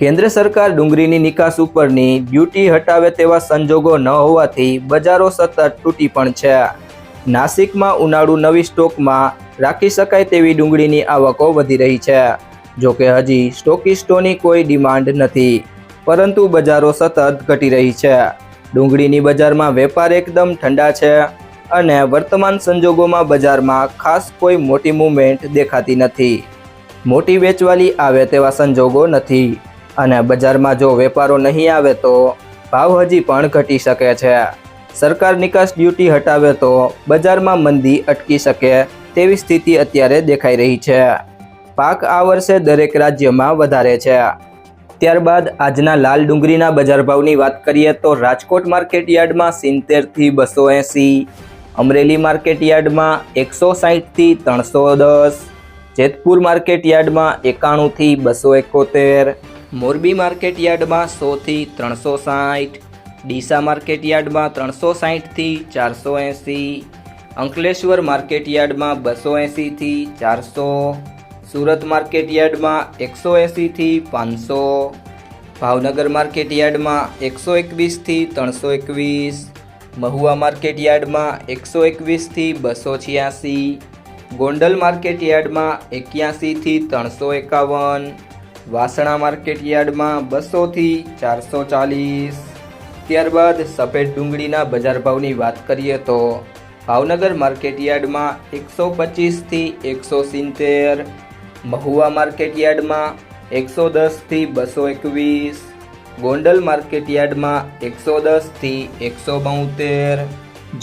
કેન્દ્ર સરકાર ડુંગળીની નિકાસ ઉપરની ડ્યુટી હટાવે તેવા સંજોગો ન હોવાથી બજારો સતત તૂટી પણ છે. નાસિકમાં ઉનાળુ નવી સ્ટોકમાં રાખી શકાય તેવી ડુંગળીની આવકો વધી રહી છે. જોકે હજી સ્ટોકિસ્ટોની કોઈ ડિમાન્ડ નથી, પરંતુ બજારો સતત ઘટી રહી છે. ડુંગળીની બજારમાં વેપાર એકદમ ઠંડા છે અને વર્તમાન સંજોગોમાં બજારમાં ખાસ કોઈ મોટી મૂવમેન્ટ દેખાતી નથી. મોટી વેચવાલી આવે તેવા સંજોગો નથી. અને બજારમાં જો વેપારો નહીં આવે તો ભાવ હજી પણ ઘટી શકે છે. સરકાર નિકાસ ડ્યુટી હટાવે તો બજારમાં મંદી અટકી શકે તેવી સ્થિતિ અત્યારે દેખાઈ રહી છે. પાક આ વર્ષે દરેક રાજ્યમાં વધારે છે. ત્યારબાદ આજના લાલ ડુંગળીના બજાર ભાવની વાત કરીએ તો રાજકોટ માર્કેટ યાર્ડમાં સિત્તેરથી બસો એંસી, અમરેલી માર્કેટ યાર્ડમાં એકસો સાહીઠથી ત્રણસો દસ, જેતપુર માર્કેટ યાર્ડમાં એકાણુંથી બસો એકોતેર મોરબી માર્કેટ યાર્ડમાં સોથી ત્રણસો સાઠ ડીસા માર્કેટ યાર્ડમાં ત્રણસો સાઠથી ચારસો એંસી, અંકલેશ્વર માર્કેટ યાર્ડમાં બસો એંસીથી ચારસો, સુરત માર્કેટ યાર્ડમાં એકસો એંસીથી પાંચસો, ભાવનગર માર્કેટ યાર્ડમાં એકસો એકવીસથી ત્રણસો એકવીસ, મહુવા માર્કેટ યાર્ડમાં એકસો એકવીસથી બસો છ્યાસી, ગોંડલ માર્કેટ યાર્ડમાં એક્યાસીથી ત્રણસો એકાવન વાસણા માર્કેટ યાર્ડમાં બસોથી ચારસો ચાલીસ. ત્યારબાદ સફેદ ડુંગળીના બજાર ભાવની વાત કરીએ તો ભાવનગર માર્કેટ યાર્ડમાં એકસો પચીસથી એકસો સિત્તેર. મહુવા માર્કેટ યાર્ડમાં એકસો દસથી બસો એકવીસ. ગોંડલ માર્કેટ યાર્ડમાં એકસો દસથી એકસો બોતેર.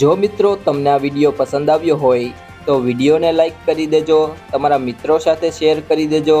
જો મિત્રો તમને આ વીડિયો પસંદ આવ્યો હોય તો વિડીયોને લાઈક કરી દેજો, તમારા મિત્રો સાથે શેર કરી દેજો.